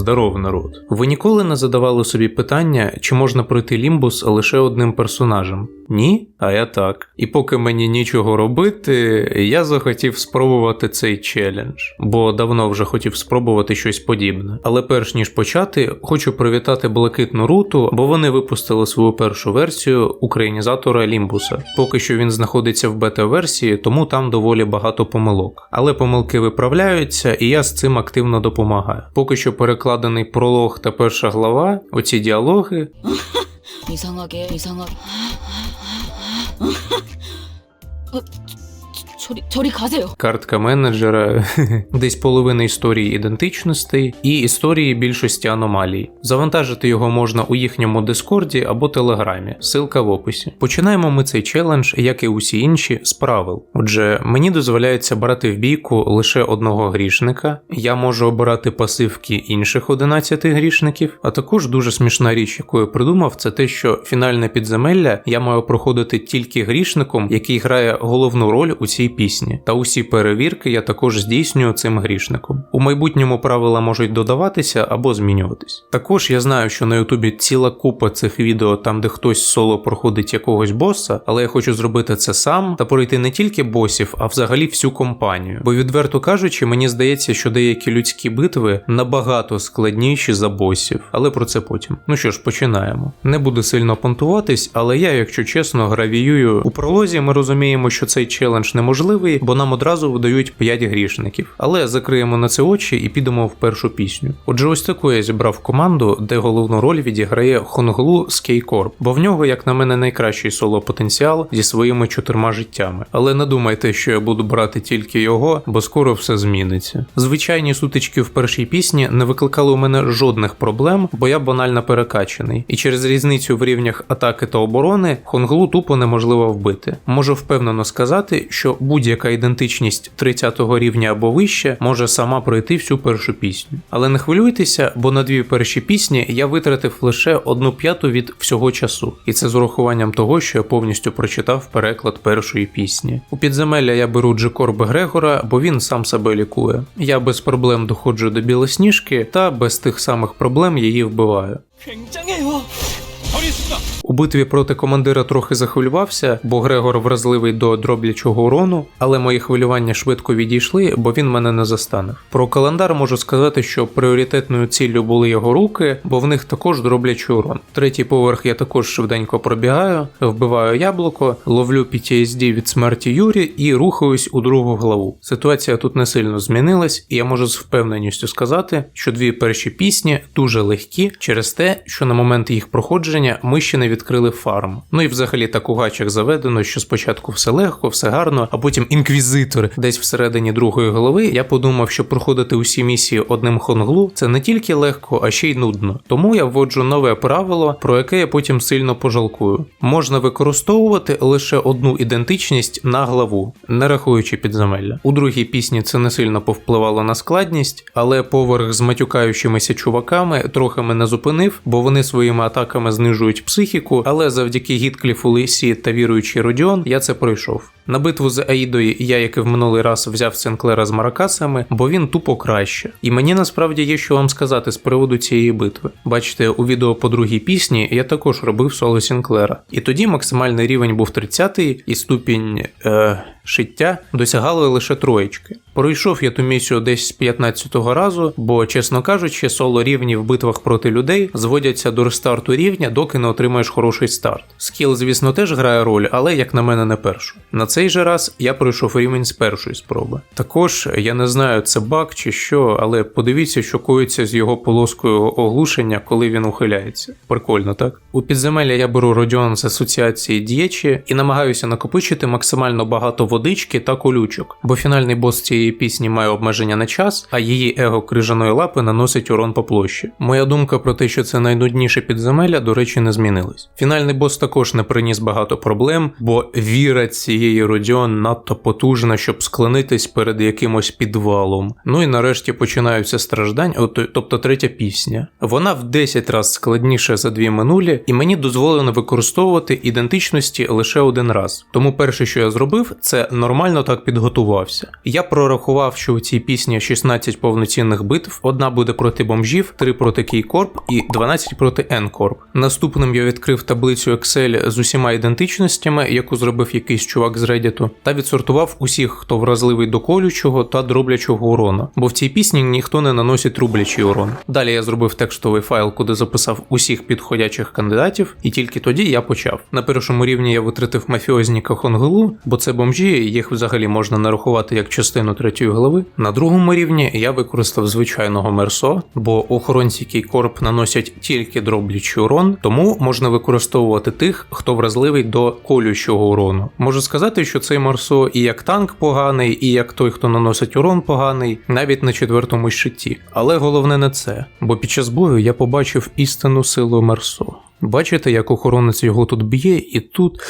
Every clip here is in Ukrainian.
Здоров, народ. Ви ніколи не задавали собі питання, чи можна пройти лімбус лише одним персонажем? Ні? А я так. І поки мені нічого робити, я захотів спробувати цей челендж, бо давно вже хотів спробувати щось подібне. Але перш ніж почати, хочу привітати блакитну руту, бо вони випустили свою першу версію українізатора Лімбуса. Поки що він знаходиться в бета-версії, тому там доволі багато помилок. Але помилки виправляються, і я з цим активно допомагаю. Поки що перекладений пролог та перша глава, оці діалоги おっと! 저, 저리 저리 가세요. картка менеджера, десь половина історії ідентичностей і історії більшості аномалій. Завантажити його можна у їхньому дискорді або телеграмі. Ссылка в описі. Починаємо ми цей челендж, як і усі інші, з правил. Отже, мені дозволяється брати в бійку лише одного грішника. Я можу обирати пасивки інших 11 грішників. А також дуже смішна річ, яку я придумав, це те, що фінальне підземелля я маю проходити тільки грішником, який грає головну роль у цій пісні. Та усі перевірки я також здійснюю цим грішником. У майбутньому правила можуть додаватися або змінюватись. Також я знаю, що на Ютубі ціла купа цих відео, там де хтось соло проходить якогось боса, але я хочу зробити це сам та пройти не тільки босів, а взагалі всю компанію. Бо відверто кажучи, мені здається, що деякі людські битви набагато складніші за босів, але про це потім. Ну що ж, починаємо. Не буду сильно понтуватись, але я, якщо чесно, гравіюю у пролозі. Ми розуміємо, що цей челендж неможливий, бо нам одразу видають 5 грішників. Але закриємо на це очі і підемо в першу пісню. Отже, ось таку я зібрав команду, де головну роль відіграє Хонглу з Кейкорп, бо в нього, як на мене, найкращий соло потенціал зі своїми чотирма життями. Але не думайте, що я буду брати тільки його, бо скоро все зміниться. Звичайні сутички в першій пісні не викликали у мене жодних проблем, бо я банально перекачаний. І через різницю в рівнях атаки та оборони Хонглу тупо неможливо вбити. Можу впевнено сказати, що будь-яка ідентичність 30-го рівня або вище може сама пройти всю першу пісню. Але не хвилюйтеся, бо на дві перші пісні я витратив лише одну п'яту від всього часу, і це з урахуванням того, що я повністю прочитав переклад першої пісні. У підземелля я беру Джекорбе Грегора, бо він сам себе лікує. Я без проблем доходжу до білосніжки та без тих самих проблем її вбиваю. У битві проти командира трохи захвилювався, бо Грегор вразливий до дроблячого урону, але мої хвилювання швидко відійшли, бо він мене не застанив. Про календар можу сказати, що пріоритетною ціллю були його руки, бо в них також дроблячий урон. Третій поверх я також швиденько пробігаю, вбиваю яблуко, ловлю PTSD від смерті Юрі і рухаюсь у другу главу. Ситуація тут не сильно змінилась, і я можу з впевненістю сказати, що дві перші пісні дуже легкі через те, що на момент їх проходження ми ще не відкрили фарм. Ну і взагалі так у гачах заведено, що спочатку все легко, все гарно, а потім інквізитор десь всередині другої голови. Я подумав, що проходити усі місії одним хонглу це не тільки легко, а ще й нудно. Тому я вводжу нове правило, про яке я потім сильно пожалкую. Можна використовувати лише одну ідентичність на главу, не рахуючи підземелля. У другій пісні це не сильно повпливало на складність, але поверх з матюкаючимися чуваками трохи мене зупинив, бо вони своїми атаками знижують психіку, але завдяки Гіткліфу Лисі та віруючий Родіон я це пройшов. На битву з Аїдою я, як і в минулий раз, взяв Сенклера з Маракасами, бо він тупо краще. І мені насправді є що вам сказати з приводу цієї битви. Бачите, у відео по другій пісні я також робив соло Сінклера. І тоді максимальний рівень був 30 і ступінь е, шиття досягали лише троєчки. Пройшов я ту місію десь з 15-го разу, бо, чесно кажучи, соло рівні в битвах проти людей зводяться до рестарту рівня, доки не отримаєш хороший старт. Скіл, звісно, теж грає роль, але як на мене, не першу. На цей же раз я пройшов рівень з першої спроби. Також я не знаю, це баг чи що, але подивіться, що коїться з його полоскою оглушення, коли він ухиляється. Прикольно, так? У підземелля я беру Родіон з асоціації дієчі і намагаюся накопичити максимально багато водички та колючок, бо фінальний бос цієї пісні має обмеження на час, а її его крижаної лапи наносить урон по площі. Моя думка про те, що це найнудніше підземелля, до речі, не змінилась. Фінальний бос також не приніс багато проблем, бо віра цієї Родіон надто потужна, щоб склонитись перед якимось підвалом. Ну і нарешті починаються страждань, тобто третя пісня. Вона в 10 разів складніша за дві минулі, і мені дозволено використовувати ідентичності лише один раз. Тому перше, що я зробив, це нормально так підготувався. Я прорахував, що у цій пісні 16 повноцінних битв, одна буде проти бомжів, 3 проти Кейкорп і 12 проти Енкорп. Наступним я відкрив таблицю Excel з усіма ідентичностями, яку зробив якийсь чувак з Reddit, та відсортував усіх, хто вразливий до колючого та дроблячого урону, бо в цій пісні ніхто не наносить рублячий урон. Далі я зробив текстовий файл, куди записав усіх підходячих кандидатів, і тільки тоді я почав. На першому рівні я витратив мафіозніка Хонгелу, бо це бомжі, їх взагалі можна нарахувати як частину третьої глави. На другому рівні я використав звичайного мерсо, бо охоронці Кейкорп наносять тільки дроблячий урон, тому можна використовувати тих, хто вразливий до колючого урону. Можу сказати, що цей мерсо і як танк поганий, і як той, хто наносить урон поганий, навіть на четвертому щиті. Але головне не це, бо під час бою я побачив істинну силу мерсо. Бачите, як охоронець його тут б'є, і тут.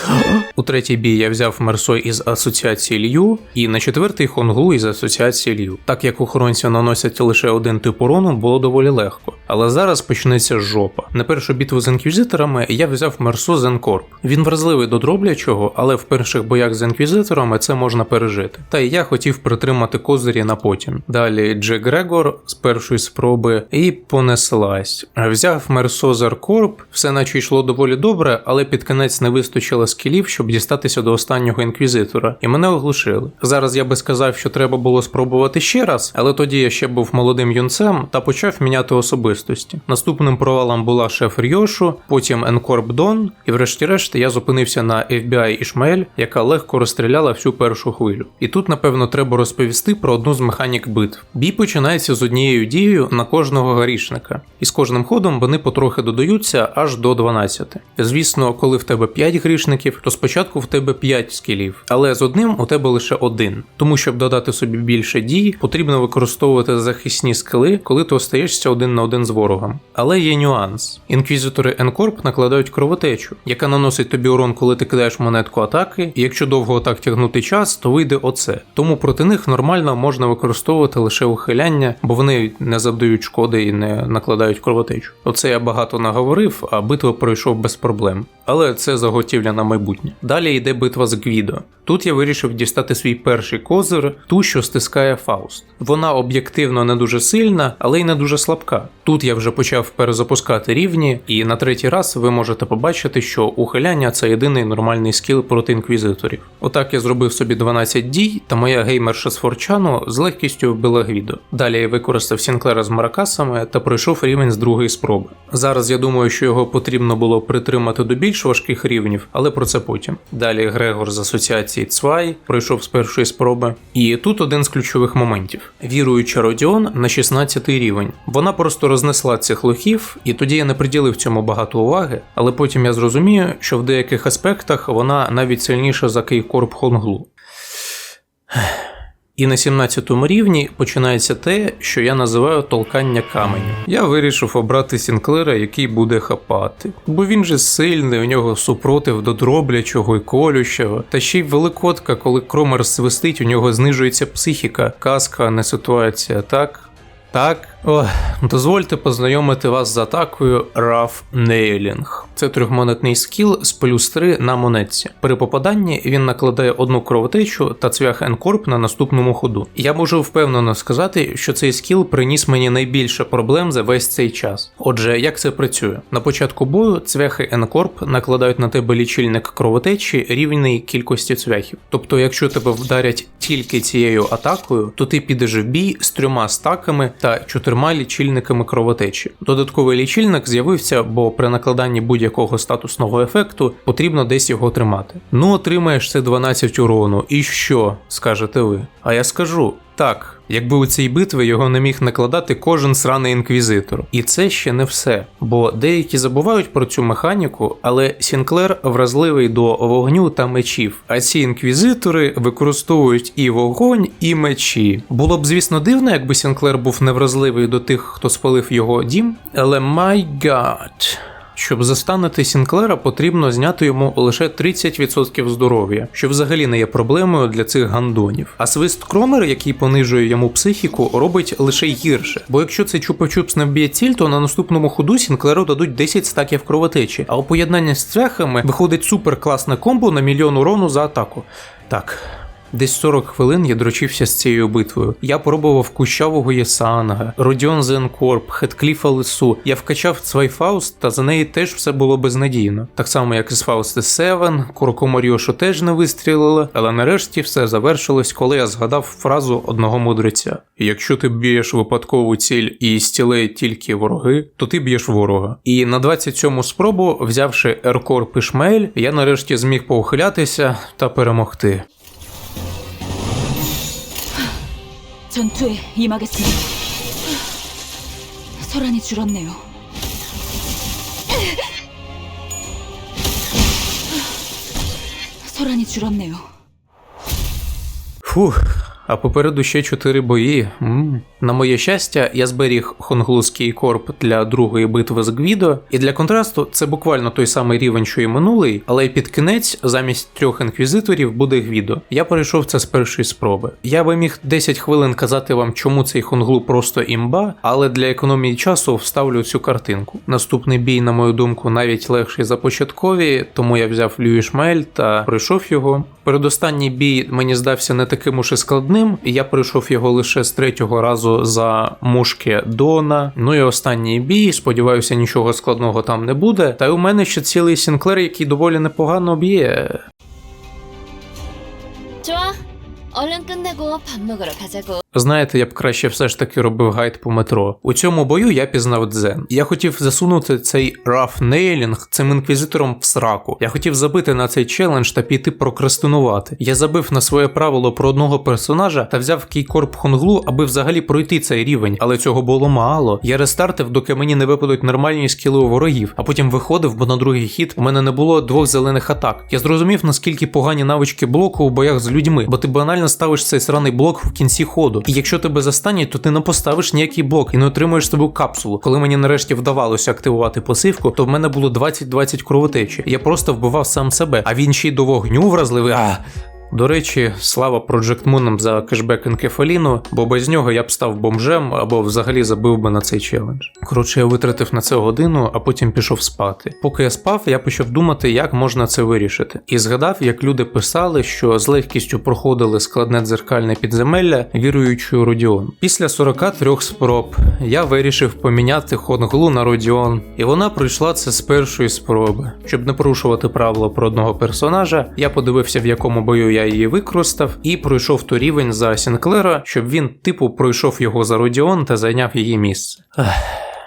У третій бій я взяв Мерсо із асоціації Лью, і на четвертий Хонглу із асоціації Лью. Так як охоронці наносять лише один тип урону, було доволі легко. Але зараз почнеться жопа. На першу битву з інквізиторами я взяв Мерсо з Енкорп. Він вразливий до дроблячого, але в перших боях з інквізиторами це можна пережити. Та й я хотів притримати козирі на потім. Далі Джек Грегор з першої спроби і понеслась. Взяв Мерсо з Аркорп, все наче йшло доволі добре, але під кінець не вистачило скілів, щоб дістатися до останнього інквізитора, і мене оглушили. Зараз я би сказав, що треба було спробувати ще раз, але тоді я ще був молодим юнцем та почав міняти особистості. Наступним провалом була шеф Рьошу, потім Енкорп Дон, і врешті-решт я зупинився на FBI Ішмаель, яка легко розстріляла всю першу хвилю. І тут, напевно, треба розповісти про одну з механік битв. Бій починається з однією дією на кожного горішника, і з кожним ходом вони потрохи додаються аж до 12. Звісно, коли в тебе 5 грішників, то спочатку в тебе 5 скілів, але з одним у тебе лише один. Тому щоб додати собі більше дій, потрібно використовувати захисні скили, коли ти остаєшся один на один з ворогом. Але є нюанс: інквізитори Енкорп накладають кровотечу, яка наносить тобі урон, коли ти кидаєш монетку атаки, і якщо довго так тягнути час, то вийде оце. Тому проти них нормально можна використовувати лише ухиляння, бо вони не завдають шкоди і не накладають кровотечу. Оце я багато наговорив, а битву пройшов без проблем. Але це заготівля на майбутнє. Далі йде битва з Гвідо. Тут я вирішив дістати свій перший козир, ту, що стискає Фауст. Вона об'єктивно не дуже сильна, але й не дуже слабка. Тут я вже почав перезапускати рівні, і на третій раз ви можете побачити, що ухиляння це єдиний нормальний скіл проти інквізиторів. Отак я зробив собі 12 дій, та моя геймерша з Форчану з легкістю вбила Гвідо. Далі я використав Сінклера з Маракасами та пройшов рівень з другої спроби. Зараз я думаю, що його потрібно було притримати до більш важких рівнів, але про це потім. Далі Грегор з асоціації Цвай пройшов з першої спроби. І тут один з ключових моментів: віруюча Родіон на 16 рівень. Вона просто рознесла цих лохів, і тоді я не приділив цьому багато уваги, але потім я зрозумію, що в деяких аспектах вона навіть сильніша за Кейкорп Хонглу. І на 17-му рівні починається те, що я називаю толкання каменю. Я вирішив обрати Сінклера, який буде хапати. Бо він же сильний, у нього супротив до дроблячого і колючого. Та ще й великотка, коли кромер свистить, у нього знижується психіка, казка, не ситуація, так? Так, Ох, дозвольте познайомити вас з атакою Rough Nailing. Це трьохмонетний скіл з плюс 3 на монетці. При попаданні він накладає одну кровотечу та цвях Енкорп на наступному ходу. Я можу впевнено сказати, що цей скіл приніс мені найбільше проблем за весь цей час. Отже, як це працює? На початку бою цвяхи Енкорп накладають на тебе лічильник кровотечі рівний кількості цвяхів. Тобто, якщо тебе вдарять тільки цією атакою, то ти підеш в бій з трьома стаками та чотирма лічильниками кровотечі. Додатковий лічильник з'явився, бо при накладанні будь-якого статусного ефекту потрібно десь його тримати. Ну, отримаєш це 12 урону, і що? скажете ви. А я скажу. Так, якби у цій битві його не міг накладати кожен сраний інквізитор. І це ще не все, бо деякі забувають про цю механіку, але Сінклер вразливий до вогню та мечів, а ці інквізитори використовують і вогонь, і мечі. Було б, звісно, дивно, якби Сінклер був невразливий до тих, хто спалив його дім, але май гад. Щоб застанути Сінклера, потрібно зняти йому лише 30% здоров'я, що взагалі не є проблемою для цих гандонів. А свист Кромер, який понижує йому психіку, робить лише гірше. Бо якщо цей чупа-чупс не вб'є ціль, то на наступному ходу Сінклеру дадуть 10 стаків кровотечі. А у поєднанні з цвяхами виходить супер класне комбо на мільйон урону за атаку. Так. Десь 40 хвилин я дрочився з цією битвою. Я пробував кущавого Єсанга, Родіон Зенкорп, Хеткліфа Лису. Я вкачав Цвайфауст, та за неї теж все було безнадійно. Так само, як і з Фаусти Севен, Куроко Маріошу теж не вистрілили, але нарешті все завершилось, коли я згадав фразу одного мудреця: Якщо ти б'єш випадкову ціль і стілеє тільки вороги, то ти б'єш ворога. І на 27-му спробу, взявши Еркор Пішмель, я нарешті зміг поухилятися та перемогти. 전투에 임하겠습니다. 소란이 줄었네요. 소란이 줄었네요. 후. А попереду ще чотири бої. м На моє щастя, я зберіг хонглузький корп для другої битви з Гвідо, і для контрасту це буквально той самий рівень, що і минулий, але під кінець замість трьох інквізиторів буде Гвідо. Я перейшов це з першої спроби. Я би міг 10 хвилин казати вам, чому цей хонглу просто імба, але для економії часу вставлю цю картинку. Наступний бій, на мою думку, навіть легший за початкові, тому я взяв Люїшмель та пройшов його. Передостанній бій мені здався не таким уж і складним, я пройшов його лише з третього разу за мушки Дона. Ну і останній бій. Сподіваюся, нічого складного там не буде. Та й у мене ще цілий Сінклер, який доволі непогано б'є. 좋아. 얼른 끝내고 밥 먹으러 가자고. Знаєте, я б краще все ж таки робив гайд по метро. У цьому бою я пізнав дзен. Я хотів засунути цей раф нейлінг цим інквізитором в сраку. Я хотів забити на цей челендж та піти прокрастинувати. Я забив на своє правило про одного персонажа та взяв кейкорп хонглу, аби взагалі пройти цей рівень, але цього було мало. Я рестартив, доки мені не випадуть нормальні скіли у ворогів, а потім виходив, бо на другий хід у мене не було двох зелених атак. Я зрозумів, наскільки погані навички блоку у боях з людьми, бо ти банально ставиш цей сраний блок в кінці ходу. І якщо тебе застанять, то ти не поставиш ніякий блок і не отримуєш собі капсулу. Коли мені нарешті вдавалося активувати пасивку, то в мене було 20-20 кровотечі. Я просто вбивав сам себе, а він ще й до вогню вразливий. А. До речі, слава Project Moon за кешбек енкефаліну, бо без нього я б став бомжем або взагалі забив би на цей челендж. Коротше, я витратив на це годину, а потім пішов спати. Поки я спав, я почав думати, як можна це вирішити. І згадав, як люди писали, що з легкістю проходили складне дзеркальне підземелля, віруючи у Родіон. Після 43 спроб я вирішив поміняти Хонглу на Родіон, і вона пройшла це з першої спроби. Щоб не порушувати правило про одного персонажа, я подивився, в якому бою я її використав, і пройшов ту рівень за Сінклера, щоб він, типу, пройшов його за Родіон та зайняв її місце.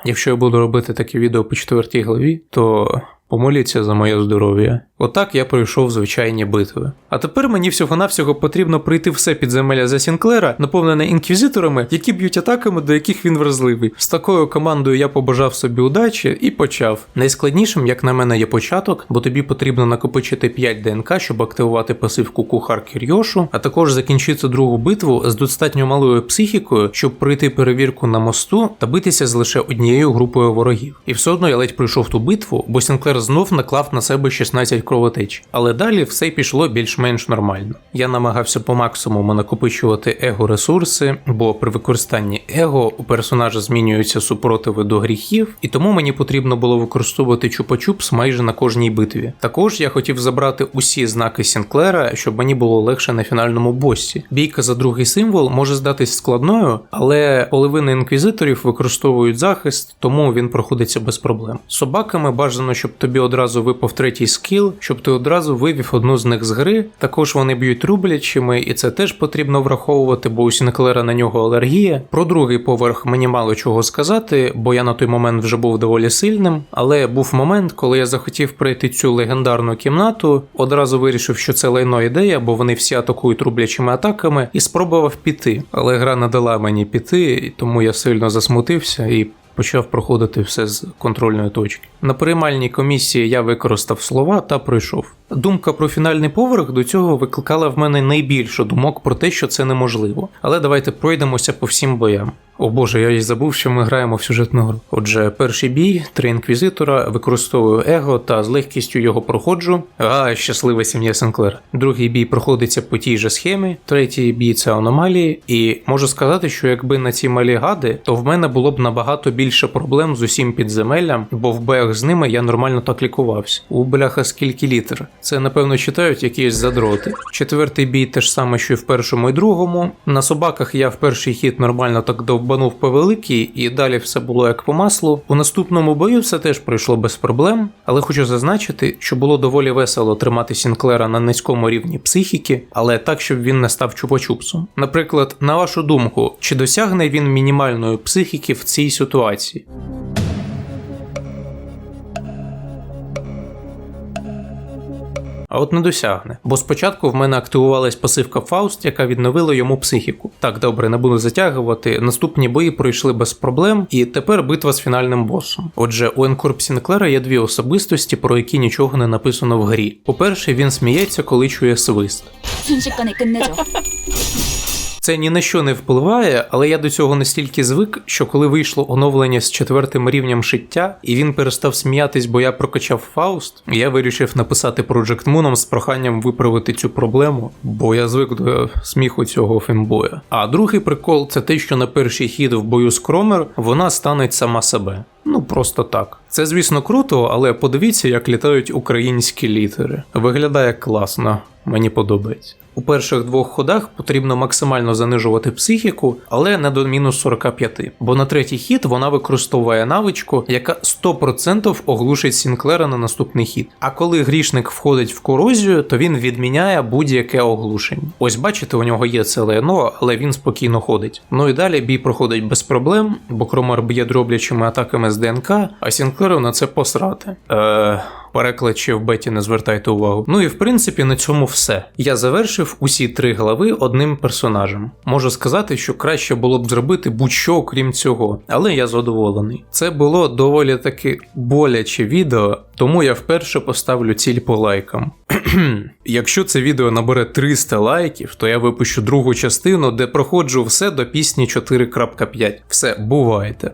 Якщо я буду робити таке відео по четвертій главі, то помоліться за моє здоров'я. Отак я пройшов звичайні битви. А тепер мені всього-навсього потрібно пройти все підземелля за Сінклера, наповнене інквізиторами, які б'ють атаками, до яких він вразливий. З такою командою я побажав собі удачі і почав. Найскладнішим, як на мене, є початок, бо тобі потрібно накопичити 5 ДНК, щоб активувати пасивку кухар Кірйошу, а також закінчити другу битву з достатньо малою психікою, щоб пройти перевірку на мосту та битися з лише однією групою ворогів. І все одно я ледь пройшов ту битву, бо Сінклер знов наклав на себе 16 кровотеч. Але далі все пішло більш-менш нормально. Я намагався по максимуму накопичувати его-ресурси, бо при використанні его у персонажа змінюються супротиви до гріхів, і тому мені потрібно було використовувати чупа-чупс майже на кожній битві. Також я хотів забрати усі знаки Сінклера, щоб мені було легше на фінальному боссі. Бійка за другий символ може здатись складною, але половина інквізиторів використовують захист, тому він проходиться без проблем. Собаками бажано, щоб тобі одразу випав третій скіл, щоб ти одразу вивів одну з них з гри. Також вони б'ють рублячими, і це теж потрібно враховувати, бо у Сінклера на нього алергія. Про другий поверх мені мало чого сказати, бо я на той момент вже був доволі сильним. Але був момент, коли я захотів пройти цю легендарну кімнату, одразу вирішив, що це лайно ідея, бо вони всі атакують рублячими атаками, і спробував піти. Але гра не дала мені піти, тому я сильно засмутився і. Почав проходити все з контрольної точки. На приймальній комісії я використав слова та пройшов. Думка про фінальний поверх до цього викликала в мене найбільше думок про те, що це неможливо. Але давайте пройдемося по всім боям. О боже, я й забув, що ми граємо в сюжетну гру. Отже, перший бій, три інквізитора, використовую его та з легкістю його проходжу. А, щаслива сім'я Сенклера. Другий бій проходиться по тій же схемі, третій бій це аномалії, і можу сказати, що якби на ці малі гади, то в мене було б набагато більше проблем з усім підземеллям, бо в боях з ними я нормально так лікувався. У бляха скільки літер. Це напевно читають якісь задроти. Четвертий бій те ж саме, що і в першому і другому. На собаках я в перший хід нормально так довбанув по великій, і далі все було як по маслу. У наступному бою все теж пройшло без проблем, але хочу зазначити, що було доволі весело тримати Сінклера на низькому рівні психіки, але так, щоб він не став чупа-чупсом. Наприклад, на вашу думку, чи досягне він мінімальної психіки в цій ситуації? А от не досягне. Бо спочатку в мене активувалась пасивка Фауст, яка відновила йому психіку. Так, добре, не буду затягувати. Наступні бої пройшли без проблем, і тепер битва з фінальним босом. Отже, у Енкорп Сінклера є дві особистості, про які нічого не написано в грі. По-перше, він сміється, коли чує свист. Це ні на що не впливає, але я до цього настільки звик, що коли вийшло оновлення з четвертим рівнем шиття, і він перестав сміятись, бо я прокачав Фауст, я вирішив написати Project Moon з проханням виправити цю проблему, бо я звик до сміху цього фембоя. А другий прикол це те, що на перший хід в бою з Кромер вона стане сама себе. Ну просто так. Це, звісно, круто, але подивіться, як літають українські літери. Виглядає класно, мені подобається. У перших двох ходах потрібно максимально занижувати психіку, але не до мінус 45, бо на третій хід вона використовує навичку, яка 100% оглушить Сінклера на наступний хід. А коли грішник входить в корозію, то він відміняє будь-яке оглушення. Ось бачите, у нього є це лено, але він спокійно ходить. Ну і далі бій проходить без проблем, бо Кромар б'є дроблячими атаками з ДНК, а Сінклеру на це посрати. Е... Переклад ще в беті не звертайте увагу. Ну і в принципі на цьому все. Я завершив усі три глави одним персонажем. Можу сказати, що краще було б зробити будь-що окрім цього, але я задоволений. Це було доволі таки боляче відео, тому я вперше поставлю ціль по лайкам. Якщо це відео набере 300 лайків, то я випущу другу частину, де проходжу все до пісні 4.5. Все, бувайте.